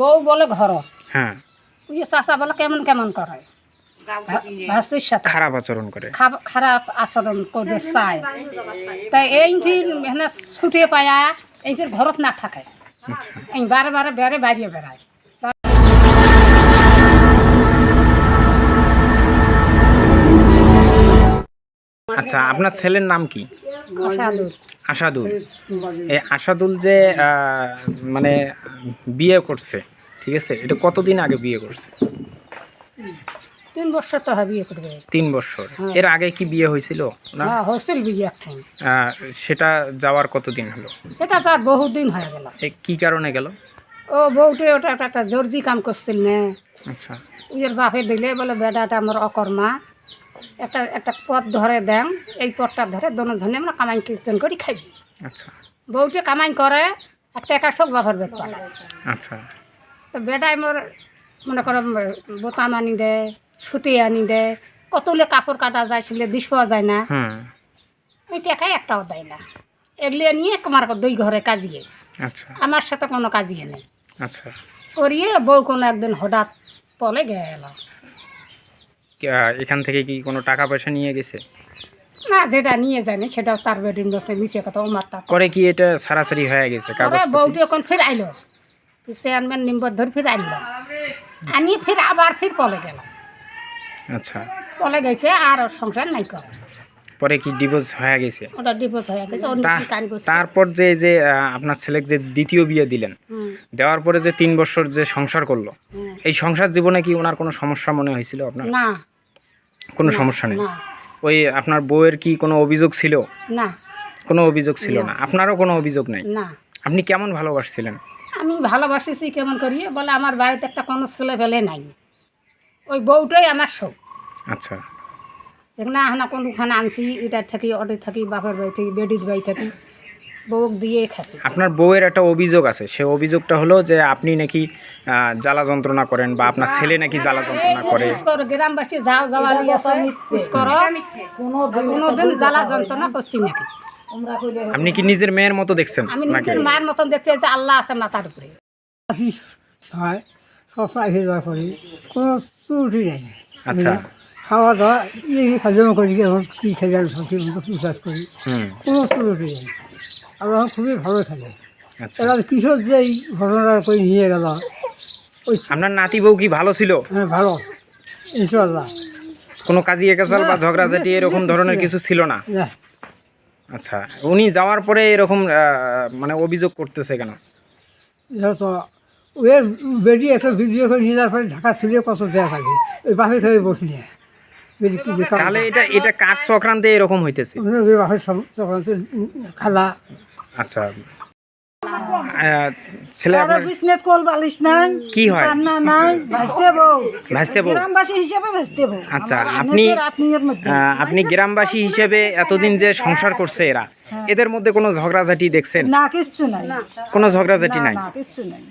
বউ বলে ঘর। হ্যাঁ। ওই চাচা বলে কেমন কেমন করে? ভাস্তির সাথে। খারাপ আচরণ করে। খারাপ আচরণ করতে চায়। তাই এই ফির এখানে ছুটে পায়া এই ফির ঘরত না থাকে। আচ্ছা। এই বারে বারে বেড়ে বাইরে বেড়ায়। আচ্ছা আপনার ছেলের নাম কি? আশাদুল এই আশাদুল যে মানে বিয়ে করছে ঠিক আছে? এটা কতদিন আগে বিয়ে করছে? তিন বছর তো বিয়ে করবে। তিন বছর। এর আগে কি বিয়ে হয়েছিল? না? হ্যাঁ হোস্টেল বিয়ে সেটা যাওয়ার কতদিন হলো? সেটা তার বহুদিন হয়ে গেল। কি কারণে গেল? ও বউটে ওটা একটা জর্জি কাম করছিল না আচ্ছা। উইয়ের বাপে দিলে বলে বেটাটা আমার অকর্মা একটা একটা পথ ধরে দেন এই পথটা ধরে দোনো ধনে আমরা কামাই কীর্তন করি খাই। আচ্ছা। বউটে কামাই করে আর টাকা সব বেদ পালা আচ্ছা। তো বেটাই মোর মনে করো বোতাম আনি দেয় সুতি আনি দেয় কতলে কাপড় কাটা যায় সেগুলো দিস পাওয়া যায় না। হুম ওই টাকাই একটাও দেয় না। এগুলো নিয়ে তোমার দুই ঘরে কাজিয়ে। আচ্ছা। আমার সাথে কোনো কাজিয়ে নেই। আচ্ছা। করিয়ে বউ কোনো একদিন হঠাৎ পলে গেল। এখান থেকে কি কোনো টাকা পয়সা নিয়ে গেছে? না যেটা নিয়ে যায়নি সেটা তার বেডিং বসে মিশে কথা ও মারটা করে কি এটা সারাসারি হয়ে গেছে কাগজ বউটি এখন ফির আইলো। চেয়ারম্যান নিম্বর ধর ফির আনলো আনি ফের আবার ফির পলে গেল আচ্ছা। পলে গেছে আর সংসার নাই করে। পরে কি ডিভোর্স হয়ে গেছে? ওটা ডিভোর্স হয়ে গেছে তারপর যে যে আপনার ছেলেকে যে দ্বিতীয় বিয়ে দিলেন দেওয়ার পরে যে তিন বছর যে সংসার করল এই সংসার জীবনে কি ওনার কোনো সমস্যা মনে হয়েছিল আপনার? না। কোনো সমস্যা নেই? ওই আপনার বউয়ের কি কোনো অভিযোগ ছিল? না। কোনো অভিযোগ ছিল না। আপনারও কোনো অভিযোগ নাই? না। আপনি কেমন ভালোবাসছিলেন? আমি ভালোবাসিছি কেমন করি? বলে আমার বাড়িতে একটা কোনো ছেলে ফেলে নাই। ওই বউটাই আমার শোক আচ্ছা। যেখানে আহনা কোনখানে আনছি এটার থাকি ওটার থাকি বাপের বাড়ি থাকি বেডির বাড়ি থাকি বউক দিয়ে খাসি আপনার বউয়ের একটা অভিযোগ আছে সে অভিযোগটা হলো যে আপনি নাকি জ্বালা যন্ত্রণা করেন বা আপনার ছেলে নাকি জ্বালা যন্ত্রণা করে। গ্রামবাসী যাও যাওয়া কোনোদিন জ্বালা যন্ত্রণা করছি নাকি? আপনি কি নিজের মেয়ের মতো দেখছেন আমি নিজের মায়ের মতন দেখতে যে আল্লাহ আছে মাথার উপরে। হয় করি কোনো ত্রুটি নেই। আচ্ছা। খাওয়া দাওয়া এই হজম করি এবং কী খেয়ে আমি সবকিছু মতো বিশ্বাস করি। কোনো ত্রুটি নেই আমরা খুবই ভালো থাকে। আচ্ছা। এবার কিশোর যে এই ঘটনাটা করে নিয়ে গেল ওই আপনার নাতি বউ কি ভালো ছিল? হ্যাঁ ভালো। ইনশাল্লাহ কোনো কাজী একাচাল বা ঝগড়াঝাটি এরকম ধরনের কিছু ছিল না? আচ্ছা উনি যাওয়ার পরে এরকম মানে অভিযোগ করতেছে কেন? তো ওই বেরিয়ে একটা ভিডিও করে নিয়ে যাওয়ার পরে ঢাকা তুলে কত দেওয়া থাকে ওই বাপে খেয়ে বসে নিয়ে তাহলে এটা এটা কাঠ চক্রান্তে এরকম হইতেছে? বাপের খালা। আচ্ছা। ছেলে আপনার বিজনেস কল বালিশ নাই কি হয়? রান্না নাই ভাজতে বউ। ভাজতে বউ। গ্রামবাসী হিসেবে ভাজতে বউ। আচ্ছা আপনি আপনি গ্রামবাসী হিসেবে এতদিন যে সংসার করছে এরা এদের মধ্যে কোনো ঝগড়াঝাটি দেখছেন? না কিচ্ছু নাই। কোনো ঝগড়াঝাটি নাই? না কিচ্ছু নাই।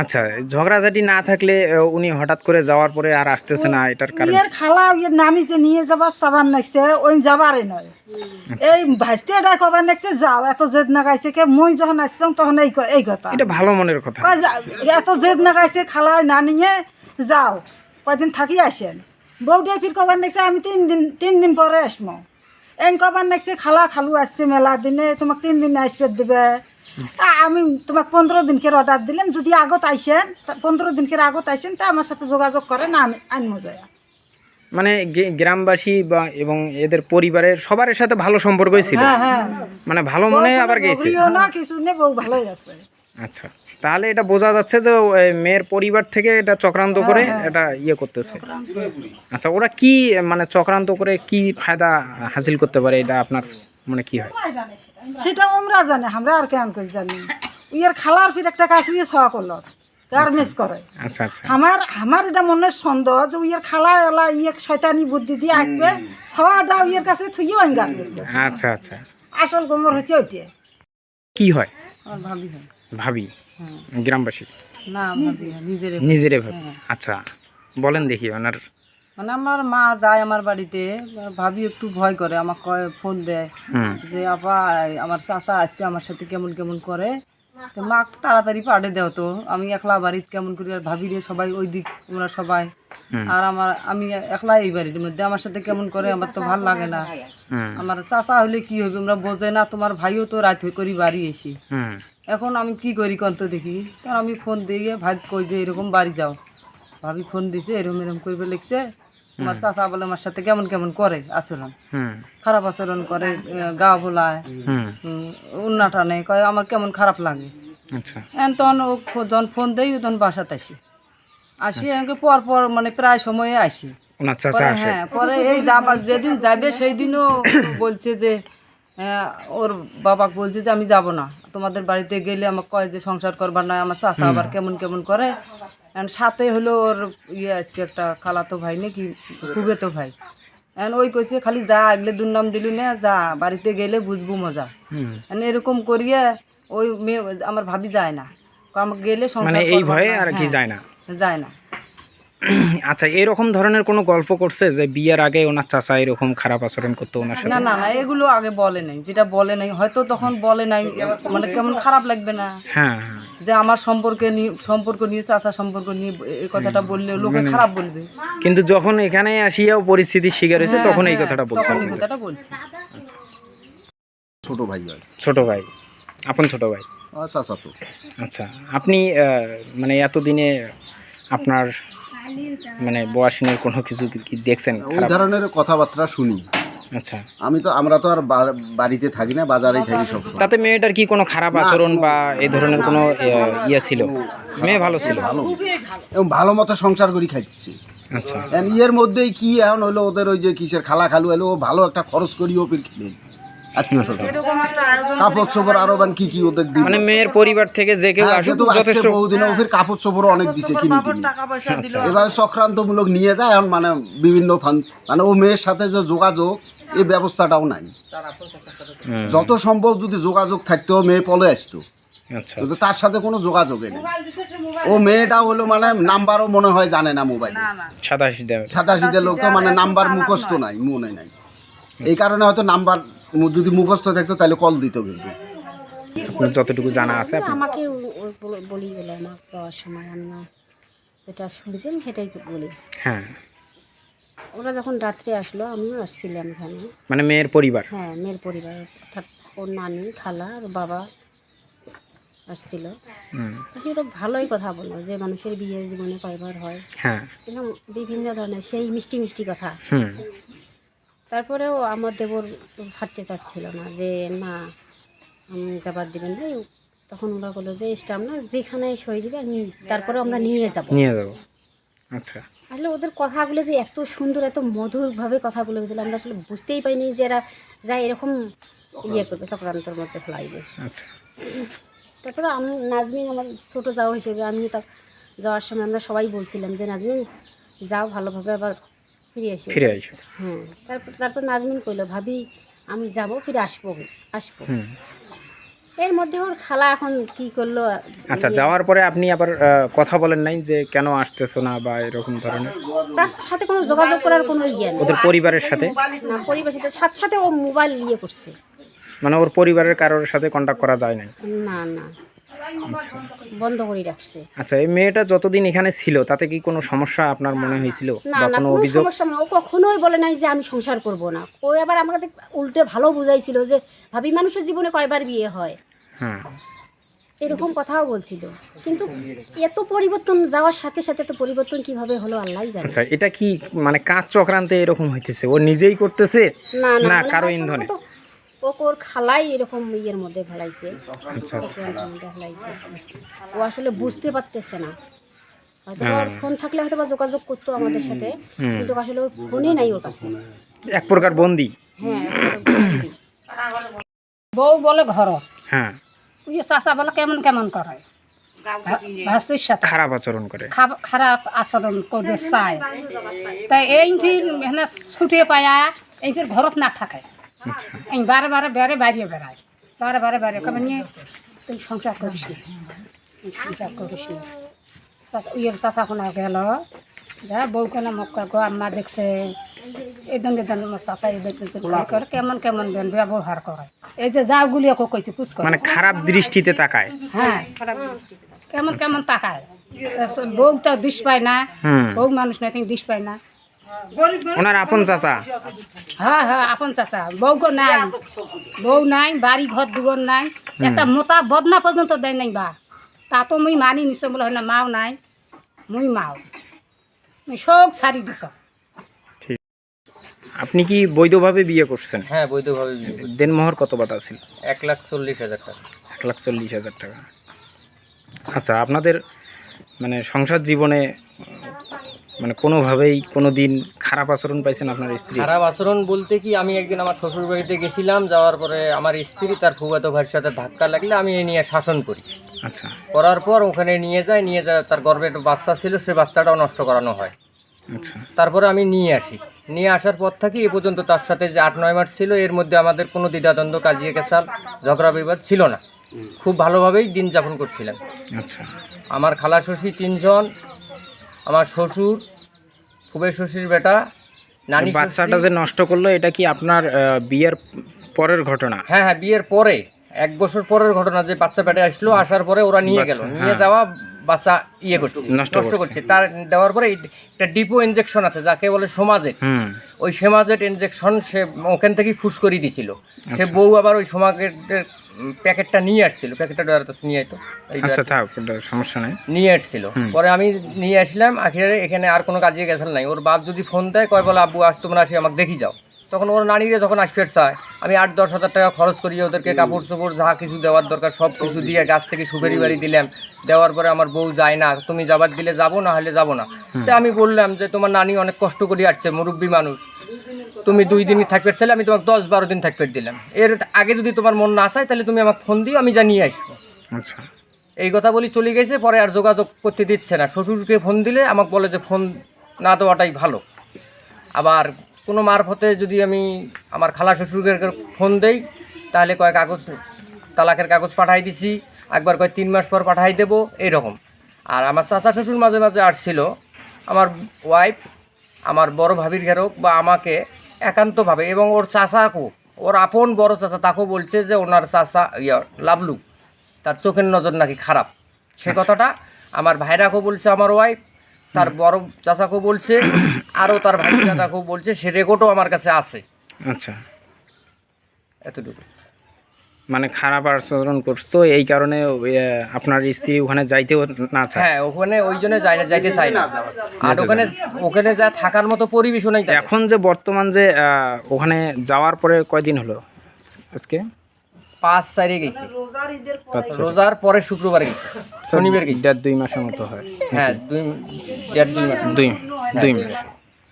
আচ্ছা ঝগড়াঝাটি না থাকলে উনি হঠাৎ করে যাওয়ার পরে আর আসতেছে না এটার কারণ? খালা নানি যে নিয়ে যাবার সাবান নাকছে ওই যাবারে নয়। এই ভাজতে এটা কবার নাকছে যাও এত জেদ নাগাইছে কে মই যখন আসছিলাম তখন এই এই কথা। এটা ভালো মনের কথা। এত জেদ নাগাইছে খালা না নিয়ে যাও কয়দিন থাকি আসেন। বউটাই ফির কবার নাকছে আমি তিন দিন তিন দিন পরে আসব এন কবার নাকছে খালা খালু আসছে মেলা দিনে তোমাকে তিন দিন আসবে দেবে। আমি তোমাকে পনেরো দিনকে অর্ডার দিলাম যদি আগত আইসেন পনেরো দিনকে আগত আইসেন তা আমার সাথে যোগাযোগ করে না আমি আনব যায়। মানে গ্রামবাসী বা এবং এদের পরিবারের সবার সাথে ভালো সম্পর্কই ছিল। হ্যাঁ হ্যাঁ। মানে ভালো মনে আবার গেছে না কিছু নেই বউ ভালোই আছে। আচ্ছা তাহলে এটা বোঝা যাচ্ছে যে মেয়ের পরিবার থেকে এটা চক্রান্ত করে এটা ইয়ে করতেছে। আচ্ছা ওরা কি মানে চক্রান্ত করে কি ফায়দা হাসিল করতে পারে? এটা আপনার মানে কি হয়? সেটা আমরা জানি আমরা আর কেমন করে জানি। ইয়ের খালার ফির একটা কাজ ইয়ে ছাওয়া করল। গার্মেন্টস করে। আচ্ছা আচ্ছা। আমার আমার এটা মনে সন্দেহ যে ইয়ের খালা এলা ইয়ে শয়তানি বুদ্ধি দিয়ে আসবে ছাওয়াটা ইয়ের কাছে থুইও আমি গার্মেন্টস আচ্ছা আচ্ছা। আসল গোমর হচ্ছে ওইটা। কি হয়? আমার ভাবি হয়। ভাবি? গ্রামবাসী? না হয় নিজের। নিজেরে ভাবি। আচ্ছা বলেন দেখি ওনার মানে আমার মা যায় আমার বাড়িতে ভাবি একটু ভয় করে আমার কয় ফোন দেয় হুম। যে আপা আমার চাচা আসছে আমার সাথে কেমন কেমন করে? তো মা তাড়াতাড়ি পাঠে দেও তো। আমি একলা বাড়িতে কেমন করি আর ভাবি রে সবাই ওই দিক ওরা সবাই। আর আমার আমি একলা এই বাড়ির মধ্যে। আমার সাথে কেমন করে আমার তো ভালো লাগে না। আমার চাচা হলে কি হবে? আমরা বোঝে না তোমার ভাইও তো রাত করি বাড়ি এসি। এখন আমি কি করি কন্ত দেখি? তখন আমি ফোন দিয়ে ভাই কই যে এরকম বাড়ি যাও। ভাবি ফোন দিছে এরকম এরকম করবে লিখছে। তোমার চাচা বলে আমার সাথে কেমন কেমন করে আচরণ? খারাপ আচরণ করে গা বোলায় উন্না টানে কয় আমার কেমন খারাপ লাগে। আচ্ছা। তখন ও যখন ফোন দেই তখন বাসাতে আসি। আসি আমাকে পর পর মানে প্রায় সময়ে আসি। হ্যাঁ পরে এই যাবা যেদিন যাবে সেই দিনও বলছে যে ওর বাবা বলছে যে আমি যাব না। তোমাদের বাড়িতে গেলে আমাকে কয় যে সংসার করবার নয় আমার চাষা আবার কেমন কেমন করে। এখন সাথে হলো ওর ইয়ে আসছে একটা খালাতো ভাই নাকি খুবেতো ভাই। এখন ওই কইছে খালি যা এগলে দুর্নাম দিলু না যা বাড়িতে গেলে বুঝব মজা। এখন এরকম করিয়ে ওই মেয়ে আমার ভাবি যায় না। আমাকে গেলে সময় মানে এই ভয়ে আর কি হ্যাঁ, যায় না? যায় না। আচ্ছা এরকম ধরনের কোনো গল্প করছে যে বিয়ের আগে ওনার চাচা এরকম খারাপ আচরণ করতো ওনার সাথে? না না এগুলো আগে বলে নাই। যেটা বলে নাই হয়তো তখন বলে নাই মানে কেমন খারাপ লাগবে না। হ্যাঁ হ্যাঁ। যে আমার সম্পর্কে নিয়ে সম্পর্ক নিয়ে চাচা সম্পর্ক নিয়ে এই কথাটা বললে লোকে খারাপ বলবে। কিন্তু যখন এখানে আসিয়াও পরিস্থিতির শিকার হয়েছে হ্যাঁ, তখন এই হ্যাঁ, কথাটা বলছে তখন এই কথাটা বলছি। ছোট ভাই ছোট ভাই। আপন ছোট ভাই? আচ্ছা আচ্ছা আচ্ছা আপনি মানে এতদিনে আপনার মানে বয়সিনের কোনো কিছু কি- দেখছেন? ওই ধরনের কথাবার্তা শুনি। আচ্ছা। আমি তো আমরা তো আর বাড়িতে থাকি না বাজারেই থাকি সবসময়। তাতে মেয়েটার কি কোনো খারাপ আচরণ বা এই ধরনের কোনো ইয়ে ছিল? মেয়ে ভালো ছিল? ভালো। এবং ভালো মতো সংসার করি খাইতেছি আচ্ছা। ইয়ের মধ্যেই কি এখন হলো ওদের ওই যে কিসের খালা খালু এলো ও ভালো একটা খরচ করি ও ফির খেলে। আত্মীয় স্বজন। কাপড় চোপড় আরও বান কি কি ওদের দিন মানে মেয়ের পরিবার থেকে যে কেউ হ্যাঁ, আসুক তো যথেষ্ট বহুদিন কাপড় চোপড় অনেক দিছে কিনে কিনে। এভাবে চক্রান্তমূলক নিয়ে যায় এখন মানে বিভিন্ন ফান মানে ও মেয়ের সাথে যে যোগাযোগ এই ব্যবস্থাটাও নাই। যত সম্ভব যদি যোগাযোগ থাকতো মেয়ে পলে আসতো। আচ্ছা কিন্তু তার সাথে কোনো যোগাযোগে নেই। ও মেয়েটা হলো মানে নাম্বারও মনে হয় জানে না মোবাইল। সাতাশি দেবে সাতাশিতে লোক তো মানে নাম্বার মুখস্থ নাই মনে নাই। এই কারণে হয়তো নাম্বার যদি মুখস্থ থাকতো তাহলে কল দিত কিন্তু। আপনার যতটুকু জানা আছে আমাকে বলি গেল না দেওয়ার সময়। আমি না যেটা শুনেছি আমি সেটাই বলি। হ্যাঁ। ওরা যখন রাত্রে আসলো আমিও আসছিলাম এখানে। মানে মেয়ের পরিবার? হ্যাঁ মেয়ের পরিবার। অর্থাৎ ওর নানি খালা আর বাবা আসছিল। আসলে ওরা ভালোই কথা বলল যে মানুষের বিয়ে জীবনে কয়বার হয়। হ্যাঁ। এরকম বিভিন্ন ধরনের সেই মিষ্টি মিষ্টি কথা। হুম। তারপরেও আমার দেবর তো ছাড়তে চাচ্ছিল না যে না উম, যাবার দিবেন ভাই তখন ওরা বলল যে স্টাম না যেখানে সই দিবে আমি তারপরে আমরা নিয়ে যাব। নিয়ে যাব। আচ্ছা। আসলে ওদের কথাগুলো যে এত সুন্দর এত মধুরভাবে কথা বলে গেছিল আমরা আসলে বুঝতেই পারিনি যে এরা যা এরকম ইয়ে করবে চক্রান্তর মধ্যে ফেলাইবে। আচ্ছা। তারপরে আমি নাজমিন আমার ছোটো যাও হিসেবে আমি তা যাওয়ার সময় আমরা সবাই বলছিলাম যে নাজমিন যাও ভালোভাবে আবার ফিরে এসো ফিরে আইসো হ্যাঁ তারপর তারপর নাজমিন কইলো ভাবি আমি যাব ফিরে আসব আসব। এর মধ্যে ওর খালা এখন কি করল? আচ্ছা যাওয়ার পরে আপনি আবার কথা বলেন নাই যে কেন আসতেছো না বা এরকম ধরনের? তার সাথে কোনো যোগাযোগ করার কোনো ইয়ে নেই। ওদের পরিবারের সাথে? না পরিবেশের সাথে সাথে সাথে ও মোবাইল ইয়ে করছে। মানে ওর পরিবারের কারোর সাথে কন্ট্যাক্ট করা যায় নাই? না না। বন্ধ করে রাখছে। আচ্ছা এই মেয়েটা যতদিন এখানে ছিল তাতে কি কোনো সমস্যা আপনার মনে হয়েছিল? না বা না কোনো কোনো অভিযোগ? সমস্যা নেই। ও কখনোই বলে নাই যে আমি সংসার করব না। ও এবার আমাকে উল্টে ভালো বুঝাইছিল যে ভাবি মানুষের জীবনে কয়বার বিয়ে হয়? হ্যাঁ। এরকম কথাও বলছিল। কিন্তু এত পরিবর্তন যাওয়ার সাথে সাথে তো পরিবর্তন কীভাবে হলো আল্লাহ জানে। আচ্ছা এটা কি মানে কাজ চক্রান্তে এরকম হইতেছে? ও নিজেই করতেছে? না না না কারও ইন্ধনে? ওর খালাই এরকম ইয়ের মধ্যে ফেলাইছে আচ্ছা ফেলাইছে ও আসলে বুঝতে পারতেছে না। হয়তো হ্যাঁ। ফোন থাকলে হয়তো বা যোগাযোগ করতো আমাদের সাথে কিন্তু আসলে ওর ফোনই নাই ওর কাছে। এক প্রকার বন্দি। হ্যাঁ বউ বলে ঘর। হ্যাঁ। ওই বলে কেমন কেমন করে। ভাস্তির সাথে। খারাপ আচরণ করে। খারাপ আচরণ করতে চায়। তাই এই ফির ছুটে পায়া এই ফির ঘরত না থাকে। আচ্ছা। এই বারে বারে বেড়ে বাড়িয়ে বেড়ায়। বারে বারে বেড়ে কবে নিয়ে? তুই সংসার করিস না। তুই সংসার করিস না। ইয়ের চাষা কোনো গেল। যা বউ কেন মক্কা গো আম্মা দেখছে। এদন এদন এদন করে কেমন কেমন বেন ব্যবহার করে। এই যে যাগুলি ওকে কইছে পুষ করে। মানে খারাপ দৃষ্টিতে তাকায়। হ্যাঁ কেমন কেমন তাকায়। বউ তো দিস পায় না। বউ মানুষ না দিস পায় না। ওনার আপন চাচা। হ্যাঁ হ্যাঁ আপন চাচা। বউ গো নাই। বউ নাই বাড়ি ঘর দুগর নাই। একটা মোটা বদনা পর্যন্ত দেয় নাই বা। তা তো মুই মানি নিছে বলে হয় না মাও নাই। মুই মাও। মুই সব ছাড়ি দিছ। আপনি কি বৈধভাবে বিয়ে করছেন? হ্যাঁ বৈধভাবে বিয়ে করি। দেনমোহর কত বাতা ছিল? এক লাখ চল্লিশ হাজার টাকা। এক লাখ চল্লিশ হাজার টাকা। আচ্ছা আপনাদের মানে সংসার জীবনে মানে কোনোভাবেই কোনো দিন খারাপ আচরণ পাইছেন আপনার স্ত্রী? খারাপ আচরণ বলতে কি আমি একদিন আমার শ্বশুর বাড়িতে গেছিলাম যাওয়ার পরে আমার স্ত্রী তার ফুবাতো ভাইয়ের সাথে ধাক্কা লাগলে আমি এ নিয়ে শাসন করি। আচ্ছা। করার পর ওখানে নিয়ে যায় নিয়ে যায় তার গর্ভে একটা বাচ্চা ছিল সে বাচ্চাটাও নষ্ট করানো হয়। আচ্ছা। তারপরে আমি নিয়ে আসি। নিয়ে আসার পর থেকে এ পর্যন্ত তার সাথে যে আট নয় মাস ছিল এর মধ্যে আমাদের কোনো দ্বিধাদ্বন্দ্ব কাজিয়ে কেসাল ঝগড়া বিবাদ ছিল না। খুব ভালোভাবেই দিন যাপন করছিলাম আচ্ছা। আমার খালা শ্বশুর তিনজন আমার শ্বশুর খুবের শ্বশুর বেটা নানি বাচ্চাটা যে নষ্ট করল এটা কি আপনার বিয়ের পরের ঘটনা? হ্যাঁ হ্যাঁ বিয়ের পরে এক বছর পরের ঘটনা যে বাচ্চা পেটে আসলো আসার পরে ওরা নিয়ে গেল। নিয়ে হ্যাঁ। যাওয়া বাচ্চা ইয়ে করছে নষ্ট করছে। তার দেওয়ার পরে একটা ডিপো ইনজেকশন আছে যাকে বলে সমাজের ওই সেমাজেট ইনজেকশন সে ওখান থেকেই ফুস করে দিছিল। সে আচ্ছা। বউ আবার ওই সমাজের প্যাকেটটা নিয়ে আসছিল প্যাকেটটা ডয়ার নিয়ে আইতো। আচ্ছা থাক সমস্যা নেই। নিয়ে আসছিল। পরে আমি নিয়ে আসলাম আখিরে এখানে আর কোনো কাজে গেছিল নাই। ওর বাপ যদি ফোন দেয় কয় বলে আব্বু আজ তোমরা আসি আমাকে দেখি যাও। তখন ওর নানিরে যখন আসতে চায় আমি আট দশ হাজার টাকা খরচ করি ওদেরকে কাপড় চোপড় যা কিছু দেওয়ার দরকার সব কিছু দিয়ে গাছ থেকে সুপারি বাড়ি দিলাম। দেওয়ার পরে আমার বউ যায় না তুমি যাবার দিলে যাব না হলে যাব না। তো আমি বললাম যে তোমার নানি অনেক কষ্ট করে আসছে মুরব্বী মানুষ। তুমি দুই দিনই থাকবে ছেলে আমি তোমাকে দশ বারো দিন থাকবে দিলাম। এর আগে যদি তোমার মন না চায় তাহলে তুমি আমাকে ফোন দিও আমি জানিয়ে আসব। আচ্ছা। এই কথা বলি চলে গেছে পরে আর যোগাযোগ করতে দিচ্ছে না। শ্বশুরকে ফোন দিলে আমাকে বলে যে ফোন না দেওয়াটাই ভালো। আবার কোনো মারফতে যদি আমি আমার খালা শ্বশুরকে ফোন দেই তাহলে কয়েক কাগজ তালাকের কাগজ পাঠাই দিছি একবার কয় তিন মাস পর পাঠাই দেবো এইরকম। আর আমার চাচা শ্বশুর মাঝে মাঝে আসছিল আমার ওয়াইফ আমার বড় ভাবির ঘেরক বা আমাকে একান্তভাবে এবং ওর চাষাকেও ওর আপন বড় চাচা তাকেও বলছে যে ওনার চাষা ইয়া লাভলু তার চোখের নজর নাকি খারাপ। সে কথাটা আমার ভাইরাকেও বলছে আমার ওয়াইফ তার বড় চাচাকেও বলছে আরও তার ভাই দাদাকেও বলছে সে রেকর্ডও আমার কাছে আছে। আচ্ছা। এতটুকু। মানে খারাপ আচরণ করতো এই কারণে আপনার স্ত্রী ওখানে যাইতেও না চায়। হ্যাঁ ওখানে ওই জন্য যায় না যাইতে চাই না। আর ওখানে ওখানে যা থাকার মতো পরিবেশও নেই এখন যে বর্তমান যে ওখানে যাওয়ার পরে কয়দিন হলো? আজকে? পাঁচ চারে গেছি। আচ্ছা। রোজার পরে শুক্রবার গেছি। শনিবার গেছি। দেড় দুই মাসের মতো হয়। হ্যাঁ দুই দেড় দুই মাস। দুই দুই মাস।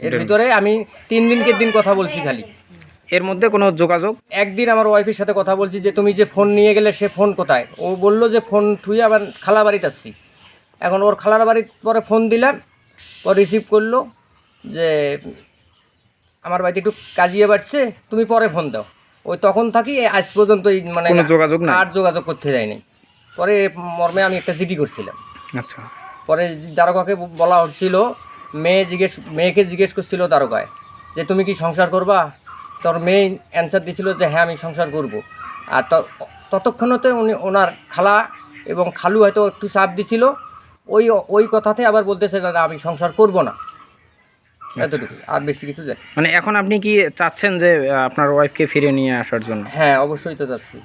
এর ভিতরে আমি তিন দিনকে দিন কথা বলছি খালি। এর মধ্যে কোনো যোগাযোগ? একদিন আমার ওয়াইফের সাথে কথা বলছি যে তুমি যে ফোন নিয়ে গেলে সে ফোন কোথায়? ও বলল যে ফোন থুই আবার খালা বাড়িতে আসছি। এখন ওর খালার বাড়ির পরে ফোন দিলাম। ও রিসিভ করল যে আমার বাড়িতে একটু কাজিয়ে বাড়ছে তুমি পরে ফোন দাও। ওই তখন থাকি আজ পর্যন্ত এই মানে যোগাযোগ নাই? আর যোগাযোগ করতে যায়নি। পরে মর্মে আমি একটা জিডি করছিলাম। আচ্ছা। পরে দারোগাকে বলা হচ্ছিল মেয়ে জিজ্ঞেস মেয়েকে জিজ্ঞেস করছিল দারোগায় যে তুমি কি সংসার করবা? তোর মেইন অ্যান্সার দিছিল যে হ্যাঁ আমি সংসার করব। আর ততক্ষণতে উনি ওনার খালা এবং খালু হয়তো একটু চাপ দিছিল। ওই ওই কথাতে আবার বলতেছে দাদা আমি সংসার করব না। এতটুকু আর বেশি কিছু জানি মানে এখন আপনি কি চাচ্ছেন যে আপনার ওয়াইফকে ফিরে নিয়ে আসার জন্য? হ্যাঁ অবশ্যই তো যাচ্ছি